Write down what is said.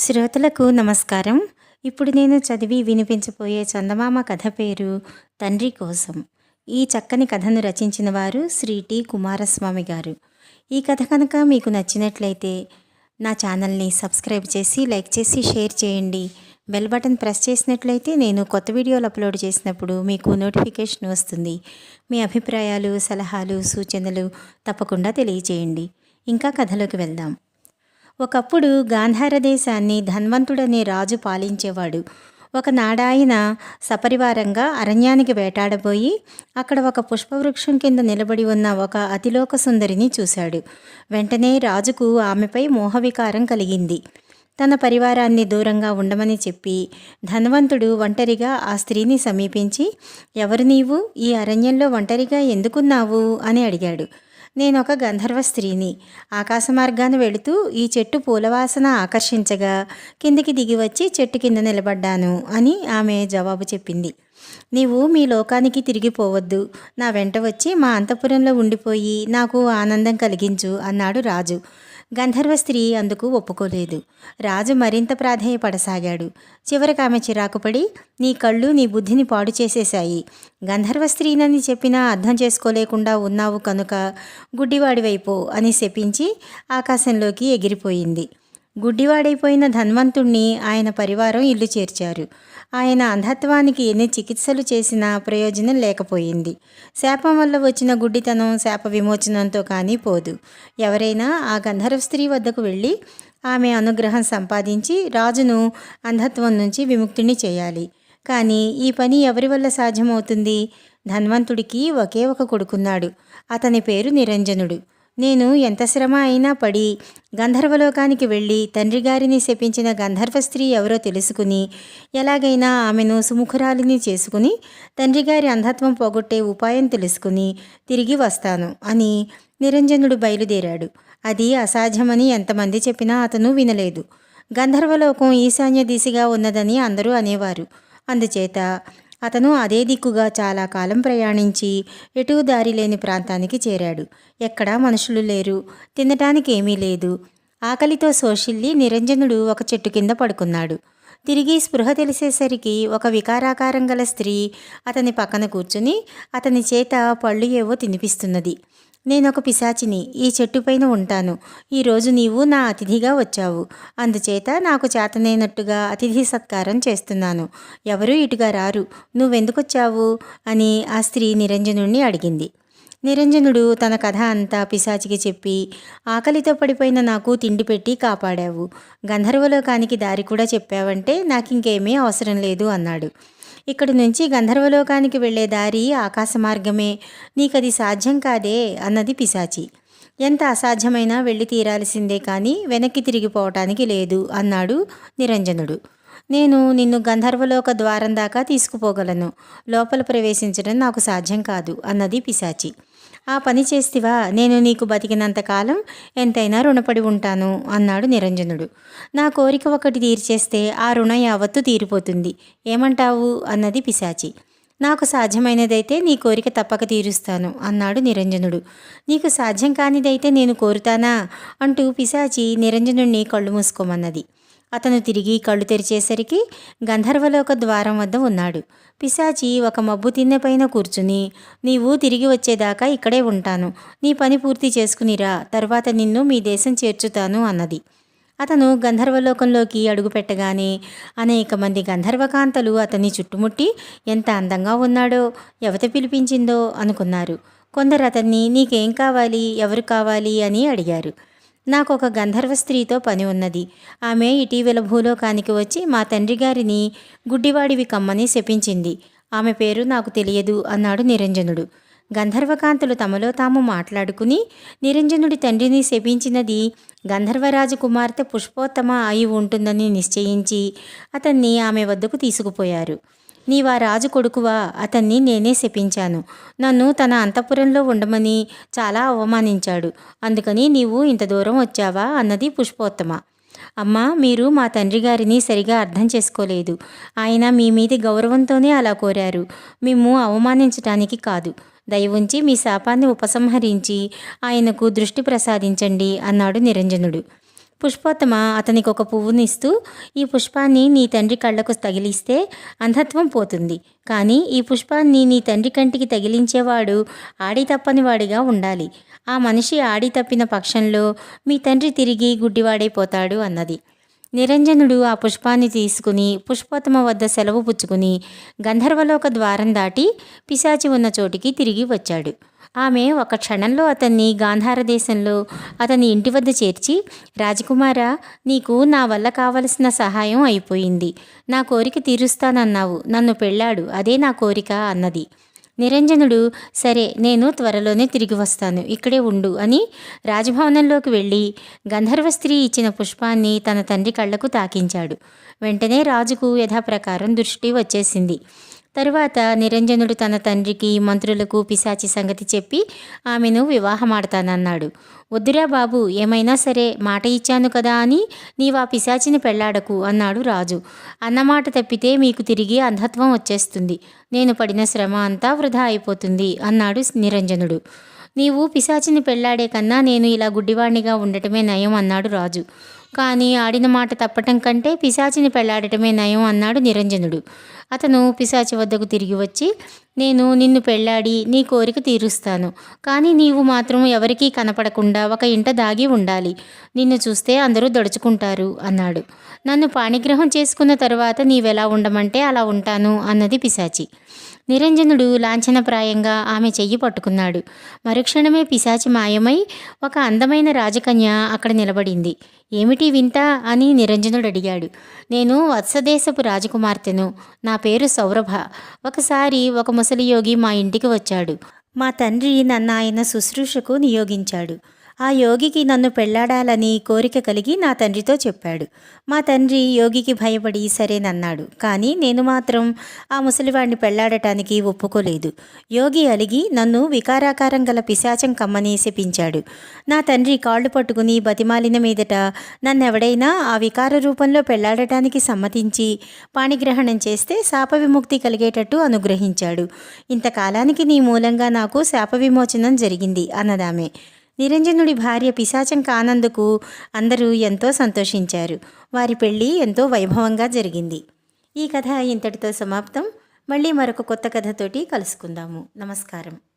శ్రోతలకు నమస్కారం. ఇప్పుడు నేను చదివి వినిపించబోయే చందమామ కథ పేరు తండ్రి కోసం. ఈ చక్కని కథను రచించిన వారు శ్రీ టి. కుమారస్వామి గారు. ఈ కథ కనుక మీకు నచ్చినట్లయితే నా ఛానల్ని సబ్స్క్రైబ్ చేసి లైక్ చేసి షేర్ చేయండి. బెల్ బటన్ ప్రెస్ చేసినట్లయితే నేను కొత్త వీడియోలు అప్లోడ్ చేసినప్పుడు మీకు నోటిఫికేషన్ వస్తుంది. మీ అభిప్రాయాలు సలహాలు సూచనలు తప్పకుండా తెలియజేయండి. ఇంకా కథలోకి వెళ్దాం. ఒకప్పుడు గాంధార దేశాన్ని ధన్వంతుడనే రాజు పాలించేవాడు. ఒకనాడాయన సపరివారంగా అరణ్యానికి వేటాడబోయి అక్కడ ఒక పుష్పవృక్షం కింద నిలబడి ఉన్న ఒక అతిలోక సుందరిని చూశాడు. వెంటనే రాజుకు ఆమెపై మోహవికారం కలిగింది. తన పరివారాన్ని దూరంగా ఉండమని చెప్పి ధనవంతుడు ఒంటరిగా ఆ స్త్రీని సమీపించి ఎవరు నీవు? ఈ అరణ్యంలో ఒంటరిగా ఎందుకున్నావు? అని అడిగాడు. నేను ఒక గంధర్వ స్త్రీని. ఆకాశ మార్గాన్ని వెళుతూ ఈ చెట్టు పూలవాసన ఆకర్షించగా కిందికి దిగి వచ్చి చెట్టు కింద నిలబడ్డాను అని ఆమె జవాబు చెప్పింది. నీవు మీ లోకానికి తిరిగిపోవద్దు. నా వెంట వచ్చి మా అంతఃపురంలో ఉండిపోయి నాకు ఆనందం కలిగించు అన్నాడు రాజు. గంధర్వ స్త్రీ అందుకు ఒప్పుకోలేదు. రాజు మరింత ప్రాధేయపడసాగాడు. చివరికి ఆమె చిరాకుపడి నీ కళ్ళు నీ బుద్ధిని పాడు చేసేశాయి. గంధర్వ స్త్రీనని చెప్పినా అర్థం చేసుకోలేకుండా ఉన్నావు కనుక గుడ్డివాడివైపో అని శపించి ఆకాశంలోకి ఎగిరిపోయింది. గుడ్డివాడైపోయిన ధన్వంతుణ్ణి ఆయన పరివారం ఇల్లు చేర్చారు. ఆయన అంధత్వానికి ఎన్ని చికిత్సలు చేసినా ప్రయోజనం లేకపోయింది. శాపం వల్ల వచ్చిన గుడ్డితనం శాప విమోచనంతో కానీ పోదు. ఎవరైనా ఆ గంధర్వ స్త్రీ వద్దకు వెళ్ళి ఆమె అనుగ్రహం సంపాదించి రాజును అంధత్వం నుంచి విముక్తిని చేయాలి. కానీ ఈ పని ఎవరి వల్ల సాధ్యమవుతుంది? ధన్వంతుడికి ఒకే ఒక కొడుకున్నాడు. అతని పేరు నిరంజనుడు. నేను ఎంత శ్రమ అయినా పడి గంధర్వలోకానికి వెళ్ళి తండ్రి గారిని శపించిన గంధర్వ స్త్రీ ఎవరో తెలుసుకుని ఎలాగైనా ఆమెను సుముఖురాలిని చేసుకుని తండ్రి గారి అంధత్వం పోగొట్టే ఉపాయం తెలుసుకుని తిరిగి వస్తాను అని నిరంజనుడు బయలుదేరాడు. అది అసాధ్యమని ఎంతమంది చెప్పినా అతను వినలేదు. గంధర్వలోకం ఈశాన్య దిశగా ఉన్నదని అందరూ అనేవారు. అందుచేత అతను అదే దిక్కుగా చాలా కాలం ప్రయాణించి ఎటూ దారి లేని ప్రాంతానికి చేరాడు. ఎక్కడా మనుషులు లేరు. తినటానికి ఏమీ లేదు. ఆకలితో సోషిల్లి నిరంజనుడు ఒక చెట్టు కింద పడుకున్నాడు. తిరిగి స్పృహ తెలిసేసరికి ఒక వికారాకారం గల స్త్రీ అతని పక్కన కూర్చుని అతని చేత పళ్ళు ఏవో తినిపిస్తున్నది. నేనొక పిశాచిని ఈ చెట్టుపైన ఉంటాను. ఈరోజు నీవు నా అతిథిగా వచ్చావు. అందుచేత నాకు చేతనైనట్టుగా అతిథి సత్కారం చేస్తున్నాను. ఎవరూ ఇటుగా రారు? నువ్వెందుకొచ్చావు? అని ఆ స్త్రీ నిరంజనుణ్ణి అడిగింది. నిరంజనుడు తన కథ అంతా పిశాచికి చెప్పి ఆకలితో పడిపోయిన నాకు తిండి పెట్టి కాపాడావు. గంధర్వలోకానికి దారి కూడా చెప్పావంటే నాకింకేమీ అవసరం లేదు అన్నాడు. ఇక్కడి నుంచి గంధర్వలోకానికి వెళ్ళే దారి ఆకాశ మార్గమే. నీకది సాధ్యం కాదే అన్నది పిశాచి. ఎంత అసాధ్యమైనా వెళ్ళి తీరాల్సిందే కానీ వెనక్కి తిరిగిపోవటానికి లేదు అన్నాడు నిరంజనుడు. నేను నిన్ను గంధర్వలోక ద్వారం దాకా తీసుకుపోగలను. లోపల ప్రవేశించడం నాకు సాధ్యం కాదు అన్నది పిశాచి. ఆ పని చేస్తివా? నేను నీకు బతికినంతకాలం ఎంతైనా రుణపడి ఉంటాను అన్నాడు నిరంజనుడు. నా కోరిక ఒకటి తీర్చేస్తే ఆ రుణం యావత్తు తీరిపోతుంది. ఏమంటావు? అన్నది పిశాచి. నాకు సాధ్యమైనదైతే నీ కోరిక తప్పక తీరుస్తాను అన్నాడు నిరంజనుడు. నీకు సాధ్యం కానిదైతే నేను కోరుతానా? అంటూ పిశాచి నిరంజనుడిని కళ్ళు మూసుకోమన్నది. అతను తిరిగి కళ్ళు తెరిచేసరికి గంధర్వలోక ద్వారం వద్ద ఉన్నాడు. పిశాచి ఒక మబ్బు తిన్నెపైన కూర్చుని నీవు తిరిగి వచ్చేదాకా ఇక్కడే ఉంటాను. నీ పని పూర్తి చేసుకునిరా. తర్వాత నిన్ను మీ దేశం చేర్చుతాను అన్నది. అతను గంధర్వలోకంలోకి అడుగుపెట్టగానే అనేక మంది గంధర్వకాంతలు అతన్ని చుట్టుముట్టి ఎంత అందంగా ఉన్నాడో ఎవత పిలిపించిందో అనుకున్నారు. కొందరు అతన్ని నీకేం కావాలి? ఎవరు కావాలి? అని అడిగారు. నాకు ఒక గంధర్వ స్త్రీతో పని ఉన్నది. ఆమె ఇటీవల భూలోకానికి వచ్చి మా తండ్రి గారిని గుడ్డివాడివి కమ్మని శపించింది. ఆమె పేరు నాకు తెలియదు అన్నాడు నిరంజనుడు. గంధర్వకాంతులు తమలో తాము మాట్లాడుకుని నిరంజనుడి తండ్రిని శపించినది గంధర్వరాజు కుమార్తె పుష్పోత్తమ అయి ఉంటుందని నిశ్చయించి అతన్ని ఆమె వద్దకు తీసుకుపోయారు. నీవా రాజు కొడుకువా? అతన్ని నేనే శపించాను. నన్ను తన అంతఃపురంలో ఉండమని చాలా అవమానించాడు. అందుకని నీవు ఇంత దూరం వచ్చావా? అన్నది పుష్పోత్తమ. అమ్మా మీరు మా తండ్రి గారిని సరిగా అర్థం చేసుకోలేదు. ఆయన మీ మీది గౌరవంతోనే అలా కోరారు. మేము అవమానించటానికి కాదు. దయ ఉంచి మీ శాపాన్ని ఉపసంహరించి ఆయనకు దృష్టి ప్రసాదించండి అన్నాడు నిరంజనుడు. పుష్పోత్తమ అతనికి ఒక పువ్వునిస్తూ ఈ పుష్పాన్ని నీ తండ్రి కళ్ళకు తగిలిస్తే అంధత్వం పోతుంది. కానీ ఈ పుష్పాన్ని నీ తండ్రి కంటికి తగిలించేవాడు ఆడి తప్పని వాడిగా ఉండాలి. ఆ మనిషి ఆడి తప్పిన పక్షంలో మీ తండ్రి తిరిగి గుడ్డివాడైపోతాడు అన్నది. నిరంజనుడు ఆ పుష్పాన్ని తీసుకుని పుష్పోత్తమ వద్ద సెలవు పుచ్చుకుని గంధర్వలోక ద్వారం దాటి పిశాచి ఉన్న చోటికి తిరిగి వచ్చాడు. ఆమె ఒక క్షణంలో అతన్ని గాంధార దేశంలో అతని ఇంటి వద్ద చేర్చి రాజకుమార నీకు నా వల్ల కావలసిన సహాయం అయిపోయింది. నా కోరిక తీరుస్తానన్నావు. నన్ను పెళ్ళాడు. అదే నా కోరిక అన్నది. నిరంజనుడు సరే నేను త్వరలోనే తిరిగి వస్తాను. ఇక్కడే ఉండు అని రాజభవనంలోకి వెళ్ళి గంధర్వ స్త్రీ ఇచ్చిన పుష్పాన్ని తన తండ్రి కళ్ళకు తాకించాడు. వెంటనే రాజుకు యథాప్రకారం దృష్టి వచ్చేసింది. తరువాత నిరంజనుడు తన తండ్రికి మంత్రులకు పిశాచి సంగతి చెప్పి ఆమెను వివాహమాడతానన్నాడు. వద్దురా బాబు ఏమైనా సరే మాట ఇచ్చాను కదా అని నీవు ఆ పిశాచిని పెళ్ళాడకు అన్నాడు రాజు. అన్నమాట తప్పితే మీకు తిరిగి అంధత్వం వచ్చేస్తుంది. నేను పడిన శ్రమ అంతా వృధా అయిపోతుంది అన్నాడు నిరంజనుడు. నీవు పిశాచిని పెళ్ళాడే కన్నా నేను ఇలా గుడ్డివాణ్ణిగా ఉండటమే నయం అన్నాడు రాజు. కానీ ఆడిన మాట తప్పటం కంటే పిశాచిని పెళ్ళాడటమే నయం అన్నాడు నిరంజనుడు. అతను పిశాచి వద్దకు తిరిగి వచ్చి నేను నిన్ను పెళ్ళాడి నీ కోరిక తీరుస్తాను. కానీ నీవు మాత్రం ఎవరికీ కనపడకుండా ఒక ఇంట దాగి ఉండాలి. నిన్ను చూస్తే అందరూ దడుచుకుంటారు అన్నాడు. నన్ను పాణిగ్రహం చేసుకున్న తర్వాత నీవెలా ఉండమంటే అలా ఉంటాను అన్నది పిశాచి. నిరంజనుడు లాంఛనప్రాయంగా ఆమె చెయ్యి పట్టుకున్నాడు. మరుక్షణమే పిశాచి మాయమై ఒక అందమైన రాజకన్య అక్కడ నిలబడింది. ఏమిటి వింత? అని నిరంజనుడు అడిగాడు. నేను వత్సదేశపు రాజకుమార్తెను. నా పేరు సౌరభ. ఒకసారి ఒక ముసలియోగి మా ఇంటికి వచ్చాడు. మా తండ్రి నన్ను ఆయన శుశ్రూషకు నియోగించాడు. ఆ యోగికి నన్ను పెళ్ళాడాలని కోరిక కలిగి నా తండ్రితో చెప్పాడు. మా తండ్రి యోగికి భయపడి సరేనన్నాడు కానీ నేను మాత్రం ఆ ముసలివాడిని పెళ్ళాడటానికి ఒప్పుకోలేదు. యోగి అలిగి నన్ను వికారాకారం గల పిశాచం కమ్మని శపించాడు. నా తండ్రి కాళ్ళు పట్టుకుని బతిమాలిన మీదట నన్నెవడైనా ఆ వికార రూపంలో పెళ్ళాడటానికి సమ్మతించి పాణిగ్రహణం చేస్తే శాప విముక్తి కలిగేటట్టు అనుగ్రహించాడు. ఇంతకాలానికి నీ మూలంగా నాకు శాప విమోచనం జరిగింది అన్నదామే. నిరంజనుడి భార్య పిశాచం కానందుకు అందరూ ఎంతో సంతోషించారు. వారి పెళ్ళి ఎంతో వైభవంగా జరిగింది. ఈ కథ ఇంతటితో సమాప్తం. మళ్ళీ మరొక కొత్త కథతోటి కలుసుకుందాము. నమస్కారం.